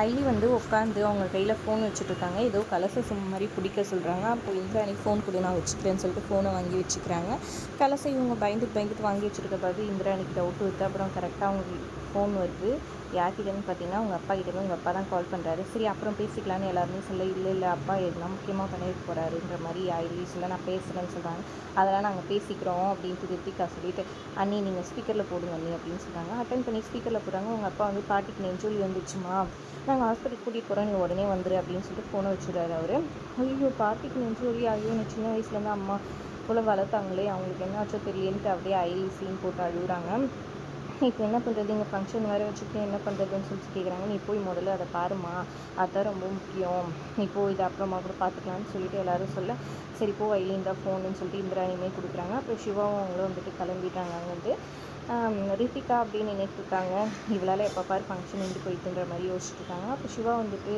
ஐலி வந்து உட்காந்து அவங்க கையில் ஃபோன் வச்சுட்ருக்காங்க ஏதோ கலச சும்மா மாதிரி பிடிக்க சொல்கிறாங்க அப்போ இந்திராணி ஃபோன் கொடு நான் வச்சுக்கிறேன்னு சொல்லிட்டு ஃபோனை வாங்கி வச்சுக்கிறாங்க. கலசை இவங்க பயந்துட்டு பயந்துட்டு வாங்கி வச்சுருக்க பார்த்து இந்திராணிக்கு டவுட் வருது அப்புறம் கரெக்டாக அவங்க ஃபோன் வருது. யார்கிட்டன்னு பார்த்தீங்கன்னா உங்கள் அப்பா கிட்டே உங்கள் அப்பா தான் கால் பண்ணுறாரு சரி அப்புறம் பேசிக்கலான்னு எல்லாருமே சொல்ல இல்லை இல்லை அப்பா எதுனா முக்கியமாக பண்ணிட்டு போகிறாருன்ற மாதிரி ஆயிடுச்சு. சொல்ல நான் பேசுகிறேன்னு சொல்கிறாங்க அதெல்லாம் நாங்கள் பேசிக்கிறோம் அப்படின்ட்டு ரித்திகா சொல்லிட்டு அண்ணி நீங்கள் ஸ்பீக்கரில் போடுங்க அண்ணி அப்படின்னு சொல்கிறாங்க அட்டன் பண்ணி ஸ்பீக்கரில் போடுறாங்க. உங்கள் அப்பா வந்து பாட்டிக்கு நெஞ்சொலி வந்துச்சுமா நாங்கள் ஹாஸ்பிட்டல் கூட்டிகிட்டு போகிறோம் நீ உடனே வந்துரு அப்படின்னு சொல்லிட்டு ஃபோனை வச்சுருக்காரு அவர். ஐயோ பாட்டிக்கு நெஞ்சொலி ஐயோ நான் சின்ன வயசுலேருந்து அம்மா போல் வளர்த்தாங்களே. அவங்களுக்கு என்ன ஆச்சோ தெரியலன்ட்டு அப்படியே ஐலி சீன் போட்டு அழுகுறாங்க. இப்போ என்ன பண்ணுறது இங்கே ஃபங்க்ஷன் வேறு வச்சுட்டு என்ன பண்ணுறதுன்னு சொல்லிட்டு கேட்குறாங்க நீ போய் முதல்ல அதை பாருமா அதுதான் ரொம்ப முக்கியம். நீ போய் இதை அப்புறமா கூட பார்த்துக்கலான்னு சொல்லிட்டு எல்லோரும் சொல்ல சரி போ ஐலி தான் ஃபோனுன்னு சொல்லிட்டு இந்திராணியுமே கொடுக்குறாங்க. அப்புறம் சிவாவும் அவங்களும் வந்துட்டு கிளம்பிட்டாங்க. அங்கேருந்து ரித்திகா அப்படின்னு நினைட்டுருக்காங்க இவளால் எப்போ பாரு ஃபங்க்ஷன் இருந்து போயிட்டுன்ற மாதிரி யோசிச்சுட்ருக்காங்க அப்போ சிவா வந்துட்டு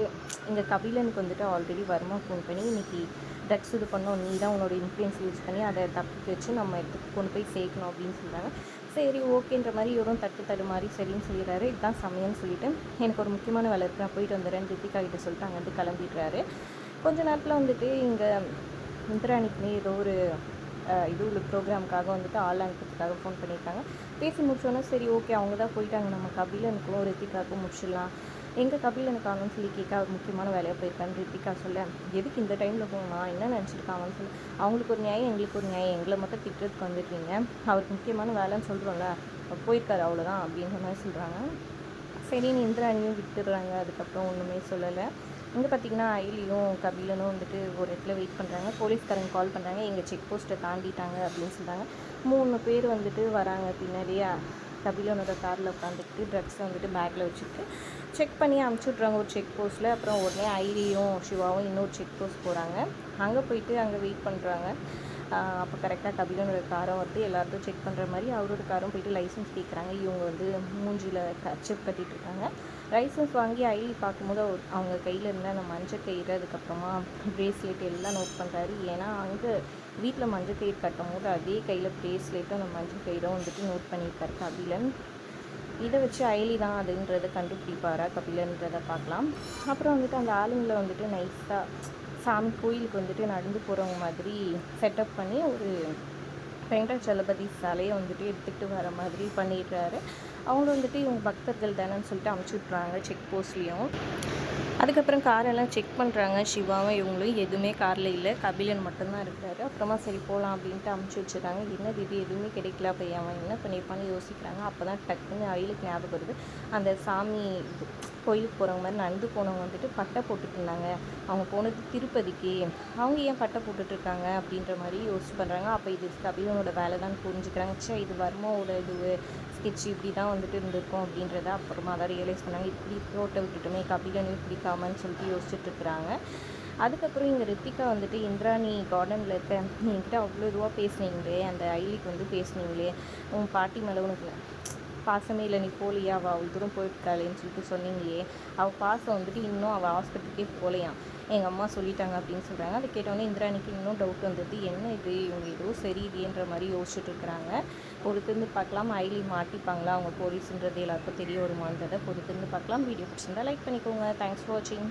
இங்கே கபிலனுக்கு வந்துட்டு ஆல்ரெடி வருமா ஃபோன் பண்ணி இன்றைக்கி ட்ரக்ஸ் இது பண்ணோம். நீ தான் உன்னோட இன்ஃப்ளூயன்ஸ் யூஸ் பண்ணி அதை தப்பிக்க வச்சு நம்ம எடுத்து கொண்டு போய் சேர்க்கணும் அப்படின்னு சொல்கிறாங்க சரி ஓகேன்ற மாதிரி இவரும் தட்டு தடு மாதிரி சரின்னு சொல்லிடுறாரு. இதுதான் சமயம்னு சொல்லிட்டு எனக்கு ஒரு முக்கியமான வேலை இருக்குது நான் போயிட்டு வந்துடுறேன். ரித்திகா கிட்ட சொல்லிட்டு அங்கேருந்து கிளம்பிடுறாரு. கொஞ்ச நேரத்தில் வந்துட்டு இங்கே இந்திராணிக்குமே ஏதோ ஒரு இது உள்ள ப்ரோக்ராமுக்காக வந்துட்டு ஆள் அனுப்புறதுக்காக ஃபோன் பண்ணியிருக்காங்க. பேசி முடிச்சோன்னே சரி ஓகே அவங்க தான் போயிட்டாங்க. நம்ம கபிலனுக்கும் ரித்திகாவுக்கும் முடிச்சிடலாம். எங்கள் கபிலனுக்கு ஆகணும்னு சொல்லி கேட்க அவர் முக்கியமான வேலையாக போயிருக்கான்னு ரித்திகா சொல்ல எதுக்கு இந்த டைமில் போகணும்? என்ன நினச்சிருக்காங்கன்னு சொல்லி அவங்களுக்கு ஒரு நியாயம் எங்களுக்கு ஒரு நியாயம். எங்களை மட்டும் திட்டுறதுக்கு வந்துருக்கீங்க அவருக்கு முக்கியமான வேலைன்னு சொல்கிறோம்ல போயிருக்காரு அவ்வளோதான் அப்படின்ற மாதிரி சொல்கிறாங்க சரின்னு இந்திராணியும் விட்டுடுறாங்க. அதுக்கப்புறம் ஒன்றுமே சொல்லலை. இங்கே பார்த்தீங்கன்னா அயிலியும் கபிலனும் வந்துட்டு ஒரு இடத்துல வெயிட் பண்ணுறாங்க போலீஸ்காரங்க கால் பண்ணுறாங்க எங்கள் செக் போஸ்ட்டை தாண்டிட்டாங்க அப்படின்னு சொல்கிறாங்க மூணு பேர் வந்துட்டு வராங்க பின்னாடியே. கபிலனோட காரில் உட்காந்துக்கிட்டு ட்ரக்ஸை வந்துட்டு பேக்கில் வச்சுட்டு செக் பண்ணி அமுச்சு விட்றாங்க ஒரு செக் போஸ்ட்டில் அப்புறம் உடனே ஐரியும் சிவாவும் இன்னொரு செக் போஸ்ட் போகிறாங்க அங்கே போயிட்டு அங்கே வெயிட் பண்ணுறாங்க அப்போ கரெக்டாக கபிலனோட காரம் வந்து எல்லாத்தையும் செக் பண்ணுற மாதிரி அவரோட காரும் போயிட்டு லைசன்ஸ் கேட்குறாங்க இவங்க வந்து மூஞ்சியில் கச்சிப் கட்டிகிட்டு இருக்காங்க. லைசன்ஸ் வாங்கி ஐடி பார்க்கும்போது அவங்க கையில் இருந்த அந்த மஞ்சள் கயிறு அதுக்கப்புறமா ப்ரேஸ்லெட் எல்லாம் நோட் பண்ணுறாரு ஏன்னா அங்கே வீட்டில் மஞ்சள் கயிறு கட்டும் போது அதே கையில் ப்ரேஸ்லெட்டும் அந்த மஞ்சள் கயிறும் வந்துட்டு நோட் பண்ணியிருக்காரு கபிலன். இதை வச்சு அயலி தான் அதுன்றதை கண்டுபிடிப்பாரா கபிலன்றதை பார்க்கலாம். அப்புறம் வந்துட்டு அந்த ஆளுங்களை வந்துட்டு நைஸாக சாமி கோயிலுக்கு வந்துட்டு நடந்து போகிறவங்க மாதிரி செட்டப் பண்ணி ஒரு வெங்கடாச்சலபதி சிலையை வந்துட்டு எடுத்துகிட்டு வர மாதிரி பண்ணிடுறாரு. அவங்க வந்துட்டு இவங்க பக்தர்கள் தானேன்னு சொல்லிட்டு அமுச்சு விட்றாங்க செக் போஸ்ட்லேயும் அதுக்கப்புறம் காரெல்லாம் செக் பண்ணுறாங்க சிவாவும் இவங்களும் எதுவுமே காரில் இல்லை. கபிலன் மட்டும்தான் இருக்கிறாரு. அப்புறமா சரி போகலாம் அப்படின்ட்டு அமுச்சு வச்சுருக்காங்க என்ன இது? எதுவுமே கிடைக்கல. அப்போ அவன் என்ன பண்ணியிருப்பான்னு யோசிக்கிறாங்க. அப்போ தான் டக்குன்னு அயிலுக்கு ஞாபகம் வருது. அந்த சாமி கோயிலுக்கு போகிறவங்க மாதிரி நடந்து போனவங்க வந்துட்டு பட்டை போட்டுட்டு இருந்தாங்க. அவங்க போனது திருப்பதிக்கு. அவங்க ஏன் பட்டை போட்டுட்ருக்காங்க அப்படின்ற மாதிரி யோசிச்சு பண்ணுறாங்க அப்போ இது கபிலனோட வேலை தான் புரிஞ்சுக்கிறாங்க. சே இது வர்மாவோட இது ஸ்கெட்ச் இப்படி தான் வந்துட்டு இருந்திருக்கும் அப்படின்றத அப்புறமா தான் ரியலைஸ் பண்ணாங்க. இப்படி ரோட்டை விட்டுட்டோமே கபிலனையும் பிடிக்காமன்னு சொல்லிட்டு யோசிச்சுட்டு இருக்கிறாங்க. அதுக்கப்புறம் இங்கே ரித்திகா வந்துட்டு இந்திராணி கார்டனில் இருக்க. என்கிட்ட அவ்வளோ இதுவாக பேசுனீங்களே. அந்த ஐலிக்கு வந்து பேசுனீங்களே. உன் பாட்டி மேலே உனக்கு பாசமே இல்லை நீ போலியா? அவள் அவ்வளோ தூரம் போயிருக்காளேன்னு சொல்லிட்டு சொன்னீங்களே. அவள் பாசம் வந்துட்டு இன்னும் அவள் ஹாஸ்பிட்டலுக்கே போகலையாம் எங்கள் அம்மா சொல்லிட்டாங்க அப்படின்னு சொல்கிறாங்க அதை கேட்டோன்னே இந்திராணிக்கு இன்னும் டவுட் வந்தது. என்ன இது? இவங்க ஏதோ சரியில்லைன்ற மாதிரி யோசிச்சுட்டு இருக்கிறாங்க. பொறுத்திருந்து பார்க்கலாம். ஐலி மாட்டிப்பாங்களா? அவங்க போலீஸுன்றது எல்லாருக்கும் தெரிய வருமானதை பொறுத்திருந்து பார்க்கலாம். வீடியோ பிடிச்சிருந்தா லைக் பண்ணிக்கோங்க. தேங்க்ஸ் ஃபார் வாட்சிங்